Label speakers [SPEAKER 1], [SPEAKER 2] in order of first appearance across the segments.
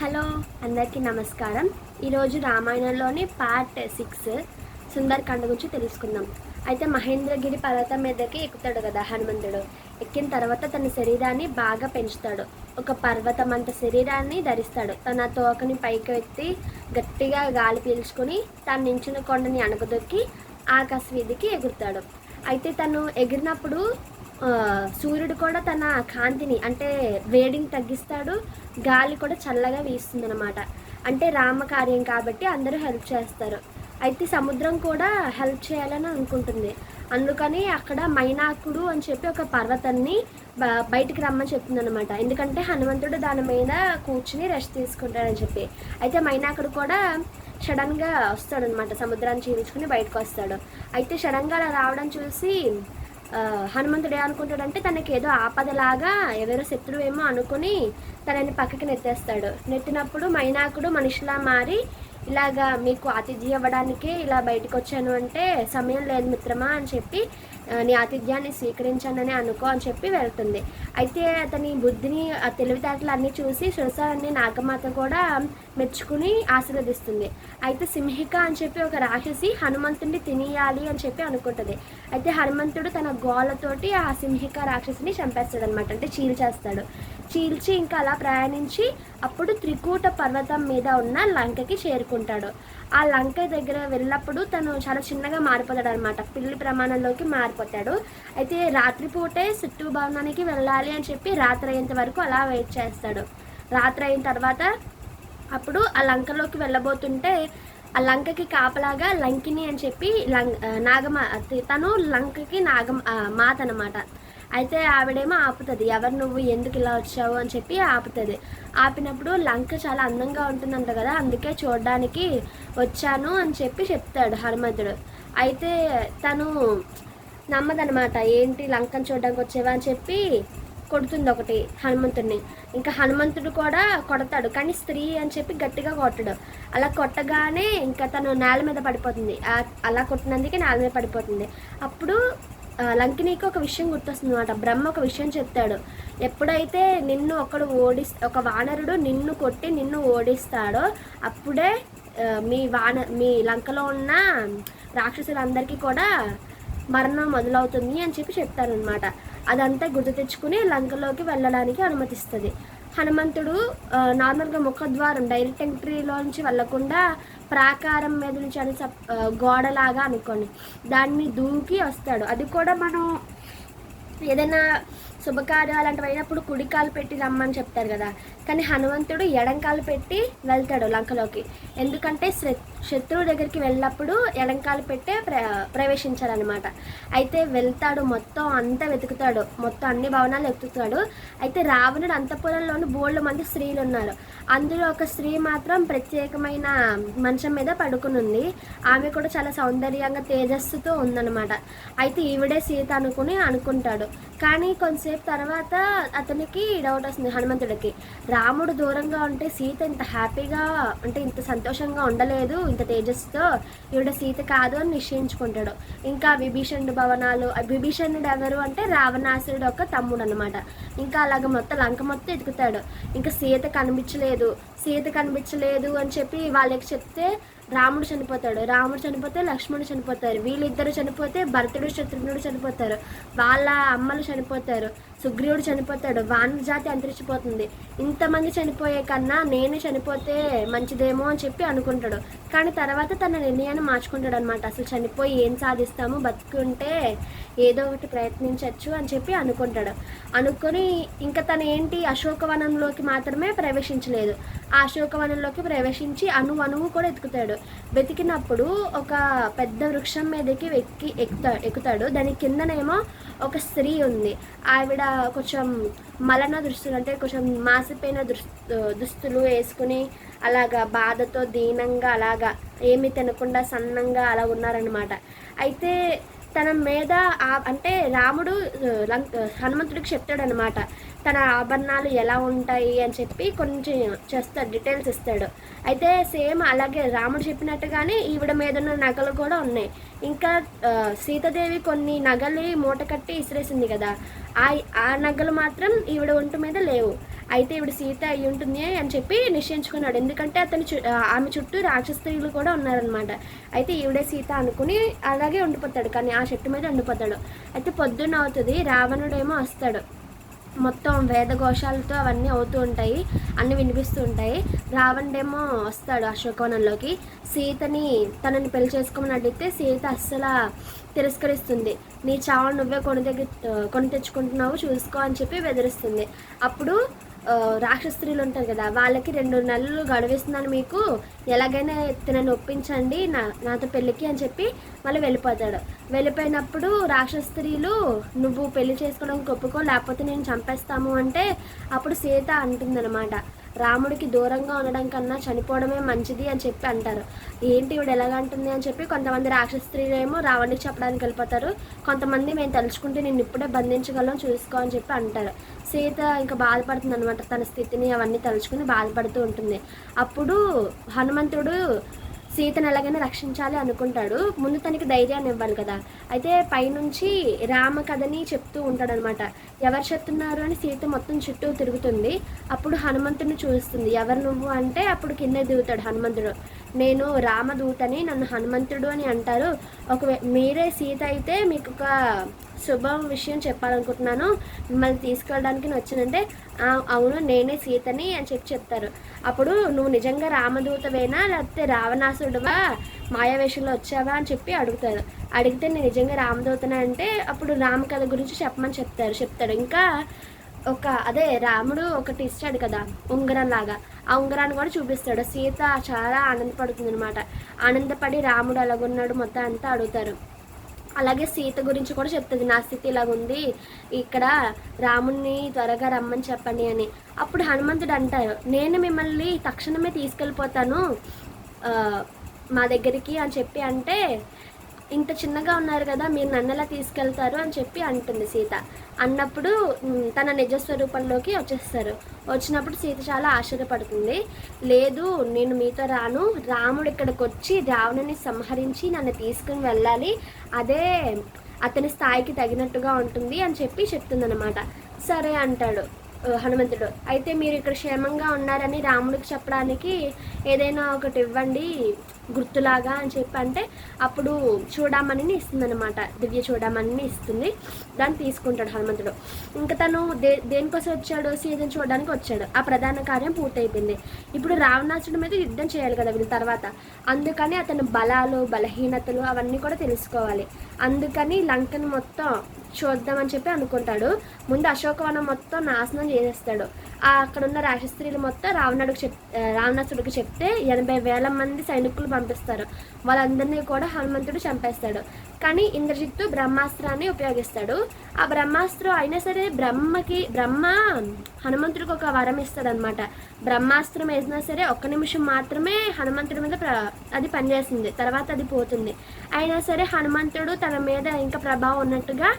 [SPEAKER 1] Hello అందరికీ నమస్కారం. ఈరోజు రామాయణంలోని పార్ట్ సిక్స్ సుందరకాండ గురించి తెలుసుకుందాం. అయితే మహేంద్రగిరి పర్వతం మీదకి ఎక్కుతాడు కదా హనుమంతుడు. ఎక్కిన తర్వాత తన శరీరాన్ని బాగా పెంచుతాడు. ఒక పర్వతం అంత శరీరాన్ని ధరిస్తాడు. తన తోకని పైకి ఎత్తి గట్టిగా గాలి పీల్చుకొని తను నించిన కొండని అణగదొక్కి ఆకాశ వీధికి ఎగురుతాడు. అయితే తను ఎగిరినప్పుడు సూర్యుడు కూడా తన కాంతిని అంటే వేడిని తగ్గిస్తాడు. గాలి కూడా చల్లగా వీస్తుంది అనమాట అంటే రామకార్యం కాబట్టి అందరూ హెల్ప్ చేస్తారు. అయితే సముద్రం కూడా హెల్ప్ చేయాలని అనుకుంటుంది. అందుకని అక్కడ మైనాకుడు అని చెప్పి ఒక పర్వతాన్ని బ- బయటికి రమ్మని చెప్తుంది అనమాట ఎందుకంటే హనుమంతుడు దాని మీద కూర్చుని రెస్ట్ తీసుకుంటాడని చెప్పి. అయితే మైనాకుడు కూడా సడన్గా వస్తాడనమాట సముద్రాన్ని చీల్చుకుని బయటకు వస్తాడు. అయితే సడన్గా అలా రావడం చూసి హనుమంతుడు అనుకుంటాడంటే తనకి ఏదో ఆపదలాగా ఎవరో శత్రువు ఏమో అనుకుని తనని పక్కకి నెత్తేస్తాడు నెట్టినప్పుడు మైనాకుడు మనిషిలా మారి ఇలాగా మీకు అతిథి ఇవ్వడానికే ఇలా బయటకు వచ్చాను అంటే సమయం లేదు మిత్రమా అని చెప్పి నీ ఆతిథ్యాన్ని స్వీకరించానని అనుకో అని చెప్పి వెళ్తుంది. అయితే అతని బుద్ధిని తెలివితేటలు అన్నీ చూసి సురసాన్ని నాగమాత కూడా మెచ్చుకుని ఆశీర్వదిస్తుంది. అయితే సింహిక అని చెప్పి ఒక రాక్షసి హనుమంతుడిని తినేయాలి అని చెప్పి అనుకుంటుంది. అయితే హనుమంతుడు తన గోళ్ళతోటి ఆ సింహిక రాక్షసిని చంపేస్తాడు అనమాట అంటే చీల్చేస్తాడు చీల్చి ఇంకా అలా ప్రయాణించి అప్పుడు త్రికూట పర్వతం మీద ఉన్న లంకకి చేరుకుంటాడు. ఆ లంక దగ్గర వెళ్ళినప్పుడు తను చాలా చిన్నగా మారిపోతాడు అనమాట పిల్లి ప్రమాణంలోకి మారిపోతాడు. అయితే రాత్రిపూటే చుట్టూ భవనానికి వెళ్ళాలి అని చెప్పి రాత్రి అయ్యేంత వరకు అలా వెయిట్ చేస్తాడు. రాత్రి అయిన తర్వాత అప్పుడు ఆ లంకలోకి వెళ్ళబోతుంటే ఆ లంకకి కాపలాగా లంకిని అని చెప్పి లం నాగమా నాగమ తను లంకకి నాగమ మాత అనమాట అయితే ఆవిడేమో ఆపుతుంది. ఎవరు నువ్వు? ఎందుకు ఇలా వచ్చావు? అని చెప్పి ఆపుతుంది. ఆపినప్పుడు లంక చాలా అందంగా ఉంటుందంట కదా అందుకే చూడడానికి వచ్చాను అని చెప్పి చెప్తాడు హనుమంతుడు. అయితే తను నమ్మదనమాట ఏంటి లంకను చూడడానికి వచ్చేవా? అని చెప్పి కొడుతుంది ఒకటి హనుమంతుడిని. ఇంకా హనుమంతుడు కూడా కొడతాడు కానీ స్త్రీ అని చెప్పి గట్టిగా కొట్టడు. అలా కొట్టగానే ఇంకా తను నేల మీద పడిపోతుంది. అలా కొట్టినందుకే నేల మీద పడిపోతుంది. అప్పుడు లంకినీకి ఒక విషయం గుర్తొస్తుంది అనమాట బ్రహ్మ ఒక విషయం చెప్తాడు. ఎప్పుడైతే నిన్ను ఒకడు ఓడి ఒక వానరుడు నిన్ను కొట్టి నిన్ను ఓడిస్తాడో అప్పుడే మీ వాన మీ లంకలో ఉన్న రాక్షసులందరికీ కూడా మరణం మొదలవుతుంది అని చెప్పి చెప్తారనమాట అదంతా గుర్తు తెచ్చుకుని లంకలోకి వెళ్ళడానికి అనుమతిస్తుంది. హనుమంతుడు నార్మల్గా ముఖద్వారం డైరెక్ట్ ఎంట్రీలో నుంచి వెళ్ళకుండా ప్రాకారం మీద నుంచి అని సప్- గోడలాగా అనుకోండి. దాన్ని దూకి వస్తాడు. అది కూడా మనం ఏదైనా శుభకార్యాలు అంటే అయినప్పుడు కుడికాలు పెట్టి రమ్మని చెప్తారు కదా. కానీ హనుమంతుడు ఎడంకాలు పెట్టి వెళ్తాడు లంకలోకి. ఎందుకంటే శత్రువు దగ్గరికి వెళ్ళినప్పుడు ఎడంకాలు పెట్టే ప్ర ప్రవేశించాలన్నమాట అయితే వెళ్తాడు మొత్తం అంతా వెతుకుతాడు. మొత్తం అన్ని భవనాలు వెతుకుతాడు. అయితే రావణుడు అంతపురంలోని బోళ్ళు మంది స్త్రీలు ఉన్నారు. అందులో ఒక స్త్రీ మాత్రం ప్రత్యేకమైన మంచం మీద పడుకుని ఉంది ఆమె కూడా చాలా సౌందర్యంగా తేజస్సుతో ఉందన్నమాట. అయితే ఈవిడే సీత అనుకుని అనుకుంటాడు. కానీ కొంచెం కొంతసేపు తర్వాత అతనికి డౌట్ వస్తుంది హనుమంతుడికి. రాముడు దూరంగా ఉంటే సీత ఇంత హ్యాపీగా అంటే ఇంత సంతోషంగా ఉండలేదు ఇంత తేజస్సుతో ఈవిడ సీత కాదు అని నిశ్చయించుకుంటాడు. ఇంకా విభీషణుడు భవనాలు విభీషణుడు ఎవరు అంటే రావణాసురుడు ఒక తమ్ముడు అనమాట ఇంకా అలాగ మొత్తం లంక మొత్తం ఎదుగుతాడు. ఇంకా సీత కనిపించలేదు సీత కనిపించలేదు అని చెప్పి వాళ్ళకి చెప్తే రాముడు చనిపోతాడు. రాముడు చనిపోతే లక్ష్మణుడు చనిపోతారు. వీళ్ళిద్దరు చనిపోతే భరతుడు శత్రుఘ్నుడు చనిపోతారు. వాళ్ళ అమ్మలు చనిపోతారు. సుగ్రీవుడు చనిపోతాడు. వానర జాతి అంతరించిపోతుంది ఇంతమంది చనిపోయే కన్నా నేను చనిపోతే మంచిదేమో అని చెప్పి అనుకుంటాడు. కానీ తర్వాత తన నిర్ణయాన్ని మార్చుకుంటాడు అనమాట అసలు చనిపోయి ఏం సాధిస్తాము? బతుకుంటే ఏదో ఒకటి ప్రయత్నించవచ్చు అని చెప్పి అనుకుంటాడు. అనుకొని ఇంకా తను ఏంటి? అశోకవనంలోకి మాత్రమే ప్రవేశించలేదు. ఆ అశోకవనంలోకి ప్రవేశించి అణు అణువు కూడా ఎత్తుకుతాడు. వెతికినప్పుడు ఒక పెద్ద వృక్షం మీదకి ఎక్కి ఎక్కుతా ఎక్కుతాడు. దాని కిందనేమో ఒక స్త్రీ ఉంది. ఆవిడ కొంచెం మలన దుస్తులు అంటే కొంచెం మాసిపోయిన దుస్తు దుస్తులు వేసుకుని అలాగా బాధతో దీనంగా అలాగా ఏమి తినకుండా సన్నంగా అలా ఉన్నారనమాట అయితే తన మీద ఆ- అంటే రాముడు లం- హనుమంతుడికి చెప్తాడనమాట తన ఆభరణాలు ఎలా ఉంటాయి అని చెప్పి కొంచెం చేస్తాడు డీటెయిల్స్ ఇస్తాడు. అయితే సేమ్ అలాగే రాముడు చెప్పినట్టుగానే ఈవిడ మీద ఉన్న నగలు కూడా ఉన్నాయి. ఇంకా సీతాదేవి కొన్ని నగలు మూట కట్టి ఇసిరేసింది కదా. ఆ ఆ నగలు మాత్రం ఈవిడ ఒంటి మీద లేవు. అయితే ఇవిడ సీత అయి ఉంటుంది అని చెప్పి నిశ్చయించుకున్నాడు. ఎందుకంటే అతని చు- ఆమె చుట్టూ రాక్షస స్త్రీలు కూడా ఉన్నారనమాట అయితే ఈవిడే సీత అనుకుని అలాగే ఉండిపోతాడు. కానీ ఆ చెట్టు మీద ఉండిపోతాడు. అయితే పొద్దున్న అవుతుంది రావణుడేమో వస్తాడు. మొత్తం వేదఘోషాలతో అవన్నీ అవుతూ ఉంటాయి అన్నీ వినిపిస్తూ ఉంటాయి. రావణుడేమో వస్తాడు అశోకవనంలోకి. సీతని తనని పెళ్ళి చేసుకోమని అడిగితే సీత అస్సలు తిరస్కరిస్తుంది. నీ చావు నువ్వే కొని దగ్గర కొని తెచ్చుకుంటున్నావు చూసుకో అని చెప్పి బెదిరిస్తుంది. అప్పుడు రాక్షస్త్రీలు ఉంటారు కదా వాళ్ళకి రెండు నెలలు గడువిస్తున్నాను మీకు ఎలాగైనా తినని ఒప్పించండి నా నాతో పెళ్ళికి అని చెప్పి మళ్ళీ వెళ్ళిపోతాడు. వెళ్ళిపోయినప్పుడు రాక్షస్త్రీలు నువ్వు పెళ్ళి చేసుకోవడానికి ఒప్పుకో లేకపోతే నేను చంపేస్తాము అంటే అప్పుడు సీత అంటుందన్నమాట. రాముడికి దూరంగా ఉండడం కన్నా చనిపోవడమే మంచిది అని చెప్పి అంటారు. ఏంటి ఇవిడ ఎలాగంటుంది అని చెప్పి కొంతమంది రాక్షస స్త్రీలేమో రావణ్ణికి చెప్పడానికి వెళ్ళిపోతారు. కొంతమంది మేము తలుచుకుంటే నేను ఇప్పుడే బంధించగలం చూసుకో అని చెప్పి అంటారు. సీత ఇంకా బాధపడుతుంది అనమాట తన స్థితిని అవన్నీ తలుచుకుని బాధపడుతూ ఉంటుంది. అప్పుడు హనుమంతుడు సీతను ఎలాగైనా రక్షించాలి అనుకుంటాడు. ముందు తనకి ధైర్యాన్ని ఇవ్వాలి కదా. అయితే పైనుంచి రామ కథని చెప్తూ ఉంటాడనమాట. ఎవరు చెప్తున్నారు అని సీత మొత్తం చుట్టూ తిరుగుతుంది. అప్పుడు హనుమంతుడిని చూస్తుంది. ఎవరు నువ్వు అంటే అప్పుడు కింద దిగుతాడు హనుమంతుడు. నేను రామదూతని నన్ను హనుమంతుడు అని అంటారు. ఒకవే మీరే సీత అయితే మీకు ఒక శుభం విషయం చెప్పాలనుకుంటున్నాను. మిమ్మల్ని తీసుకెళ్ళడానికి వచ్చానంటే అవును నేనే సీతని అని చెప్పి చెప్తారు. అప్పుడు నువ్వు నిజంగా రామదూతవేనా? లేకపోతే రావణాసుడువా మాయావేషంలో వచ్చావా? అని చెప్పి అడుగుతారు. అడిగితే నేను నిజంగా రామదూతనే అంటే అప్పుడు రామ కథ గురించి చెప్పమని చెప్తారు. చెప్తాడు. ఇంకా ఒక అదే రాముడు ఒకటి ఇస్తాడు కదా ఉంగరం లాగా. ఆ ఉంగరాన్ని కూడా చూపిస్తాడు. సీత చాలా ఆనందపడుతుంది అనమాట ఆనందపడి రాముడు అలాగున్నాడు మొత్తం అంతా అడుగుతారు. అలాగే సీత గురించి కూడా చెప్తుంది నా స్థితి ఇలాగుంది ఇక్కడ రాముణ్ణి త్వరగా రమ్మని చెప్పండి అని. అప్పుడు హనుమంతుడు అంటారు నేను మిమ్మల్ని తక్షణమే తీసుకెళ్ళిపోతాను మా దగ్గరికి అని చెప్పి అంటే ఇంత చిన్నగా ఉన్నారు కదా మీరు నన్ను ఎలా తీసుకెళ్తారు అని చెప్పి అంటుంది సీత. అన్నప్పుడు తన నిజ స్వరూపంలోకి వచ్చేస్తారు. వచ్చినప్పుడు సీత చాలా ఆశ్చర్యపడుతుంది. లేదు నేను మీతో రాను. రాముడు ఇక్కడికి వచ్చి రావణుని సంహరించి నన్ను తీసుకుని వెళ్ళాలి. అదే అతని స్థాయికి తగినట్టుగా ఉంటుంది అని చెప్పి చెప్తుందనమాట సరే అంటాడు హనుమంతుడు. అయితే మీరు ఇక్కడ క్షేమంగా ఉన్నారని రాముడికి చెప్పడానికి ఏదైనా ఒకటి ఇవ్వండి. గుర్తులాగా అని చెప్పి అంటే అప్పుడు చూడమని ఇస్తుందన్నమాట. దివ్య చూడమని ఇస్తుంది. దాన్ని తీసుకుంటాడు హనుమంతుడు. ఇంకా తను దే దేనికోసం వచ్చాడు? సీతను చూడడానికి వచ్చాడు. ఆ ప్రధాన కార్యం పూర్తయిపోయింది. ఇప్పుడు రావణాసుడి మీద యుద్ధం చేయాలి కదా వీళ్ళ తర్వాత. అందుకని అతని బలాలు బలహీనతలు అవన్నీ కూడా తెలుసుకోవాలి. అందుకని లంకను మొత్తం చూద్దామని చెప్పి అనుకుంటాడు. ముందు అశోకవనం మొత్తం నాశనం చేసేస్తాడు. ఆ అక్కడ ఉన్న రాక్షస్త్రీలు మొత్తం రావణుడికి చెప్ రావణాసుడికి చెప్తే ఎనభై వేల మంది సైనికులు పంపిస్తారు. వాళ్ళందరినీ కూడా హనుమంతుడు చంపేస్తాడు. కానీ ఇంద్రజిత్తు బ్రహ్మాస్త్రాన్ని ఉపయోగిస్తాడు. ఆ బ్రహ్మాస్త్రం అయినా సరే బ్రహ్మకి బ్రహ్మ హనుమంతుడికి ఒక వరం ఇస్తాడనమాట బ్రహ్మాస్త్రం వేసినా సరే ఒక్క నిమిషం మాత్రమే హనుమంతుడి మీద ప్ర అది పనిచేస్తుంది. తర్వాత అది పోతుంది. అయినా సరే హనుమంతుడు తన మీద ఇంకా ప్రభావం ఉన్నట్టుగా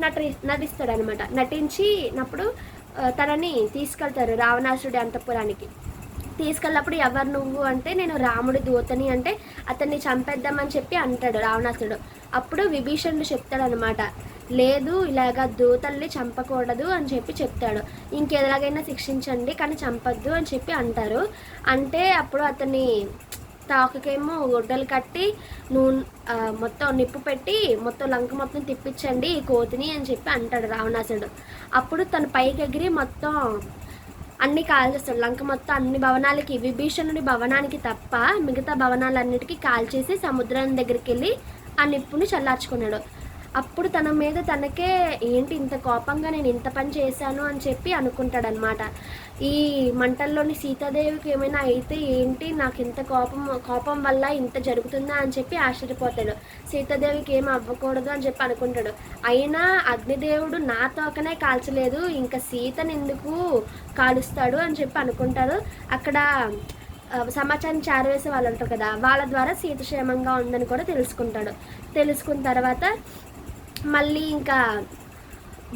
[SPEAKER 1] నటి నటిస్తాడనమాట నటించినప్పుడు తనని తీసుకెళ్తారు రావణాసుడి అంతపురానికి. తీసుకెళ్ళినప్పుడు ఎవరు నువ్వు అంటే నేను రాముడి దూతని అంటే అతన్ని చంపేద్దామని చెప్పి అంటాడు రావణాసుడు అప్పుడు విభీషణుడు చెప్తాడనమాట లేదు ఇలాగ దూతల్ని చంపకూడదు అని చెప్పి చెప్తాడు. ఇంకెలాగైనా శిక్షించండి కానీ చంపద్దు అని చెప్పి అంటారు. అంటే అప్పుడు అతన్ని తాకకేమో గుడ్డలు కట్టి నూనె మొత్తం నిప్పు పెట్టి మొత్తం లంక మొత్తం తిప్పించండి ఈ కోతిని అని చెప్పి అంటాడు రావణాసుడు అప్పుడు తన పైకి ఎగిరి మొత్తం అన్ని కాల్చేస్తాడు లంక మొత్తం అన్ని భవనాలకి విభీషణుడి భవనానికి తప్ప మిగతా భవనాలన్నిటికీ కాల్చేసి సముద్రం దగ్గరికి వెళ్ళి ఆ నిప్పుని చల్లార్చుకున్నాడు. అప్పుడు తన మీద తనకే ఏంటి ఇంత కోపంగా నేను ఇంత పని చేశాను అని చెప్పి అనుకుంటాడనమాట ఈ మంటల్లోని సీతాదేవికి ఏమైనా అయితే ఏంటి నాకు ఇంత కోపం కోపం వల్ల ఇంత జరుగుతుందా అని చెప్పి ఆశ్చర్యపోతాడు. సీతాదేవికి ఏం అవ్వకూడదు అని చెప్పి అనుకుంటాడు. అయినా అగ్నిదేవుడు నా తోకనే కాల్చలేదు ఇంకా సీతను ఎందుకు కాలుస్తాడు అని చెప్పి అనుకుంటారు. అక్కడ సమాచారం చేరవేసే వాళ్ళు ఉంటారు కదా వాళ్ళ ద్వారా సీత క్షేమంగా ఉందని కూడా తెలుసుకుంటాడు. తెలుసుకున్న తర్వాత మళ్ళీ ఇంకా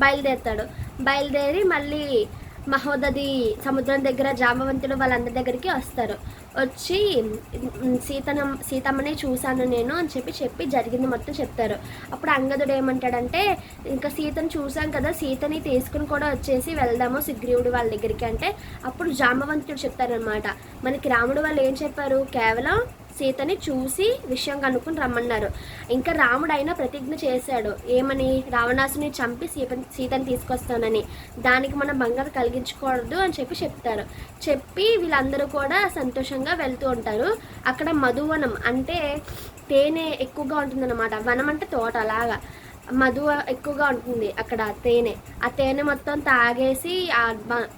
[SPEAKER 1] బయలుదేరుతాడు. బయలుదేరి మళ్ళీ మహోదది సముద్రం దగ్గర జామవంతుడు వాళ్ళందరి దగ్గరికి వస్తారు. వచ్చి సీతను సీతమ్మని చూశాను నేను అని చెప్పి చెప్పి జరిగింది మొత్తం చెప్తారు. అప్పుడు అంగదుడు ఏమంటాడంటే ఇంకా సీతను చూసాం కదా సీతని తీసుకుని కూడా వచ్చేసి వెళ్దాము సుగ్రీవుడు వాళ్ళ దగ్గరికి అంటే అప్పుడు జామవంతుడు చెప్తారనమాట మనకి రాముడు వాళ్ళు ఏం చెప్పారు? కేవలం సీతని చూసి విషయం కనుక్కొని రమ్మన్నారు. ఇంకా రాముడు అయినా ప్రతిజ్ఞ చేశాడు. ఏమని? రావణాసుని చంపి సీత సీతని తీసుకొస్తానని. దానికి మనం బంగారు కలిగించకూడదు అని చెప్పి చెప్తారు. చెప్పి వీళ్ళందరూ కూడా సంతోషంగా వెళ్తూ ఉంటారు. అక్కడ మధువనం అంటే తేనె ఎక్కువగా ఉంటుందన్నమాట. వనం అంటే తోట అలాగా మధు ఎక్కువగా ఉంటుంది అక్కడ తేనె. ఆ తేనె మొత్తం తాగేసి ఆ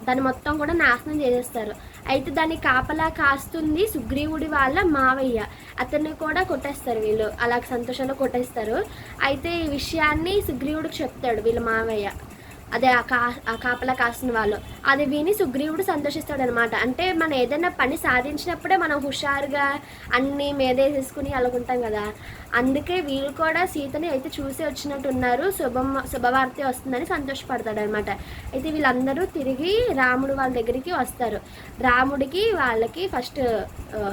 [SPEAKER 1] దాన్ని మొత్తం కూడా నాశనం చేసేస్తారు. అయితే దాన్ని కాపలా కాస్తుంది సుగ్రీవుడి వాళ్ళ మావయ్య. అతన్ని కూడా కొట్టేస్తారు వీళ్ళు. అలా సంతోషంలో కొట్టేస్తారు. అయితే ఈ విషయాన్ని సుగ్రీవుడికి చెప్తాడు వీళ్ళ మావయ్య. అదే ఆ కా ఆ కాపలా కాసిన వాళ్ళు. అది విని సుగ్రీవుడు సంతోషిస్తాడు అనమాట అంటే మనం ఏదైనా పని సాధించినప్పుడే మనం హుషారుగా అన్ని మేదేసేసుకుని అలాగుంటాం కదా. అందుకే వీళ్ళు కూడా సీతని అయితే చూసి వచ్చినట్టు ఉన్నారు శుభం శుభవార్త వస్తుందని సంతోషపడతాడు అనమాట అయితే వీళ్ళందరూ తిరిగి రాముడు వాళ్ళ దగ్గరికి వస్తారు. రాముడికి వాళ్ళకి ఫస్ట్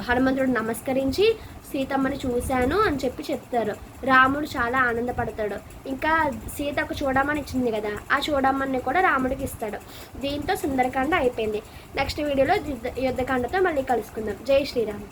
[SPEAKER 1] హనుమంతుడు నమస్కరించి సీతమ్మని చూశాను అని చెప్పి చెప్తారు. రాముడు చాలా ఆనందపడతాడు. ఇంకా సీత ఒక చూడమని ఇచ్చింది కదా ఆ చూడమ్మని కూడా రాముడికి ఇస్తాడు. దీంతో సుందరకాండ అయిపోయింది. నెక్స్ట్ వీడియోలో యుద్ధ యుద్ధకాండతో మళ్ళీ కలుసుకుందాం. జై శ్రీరామ్.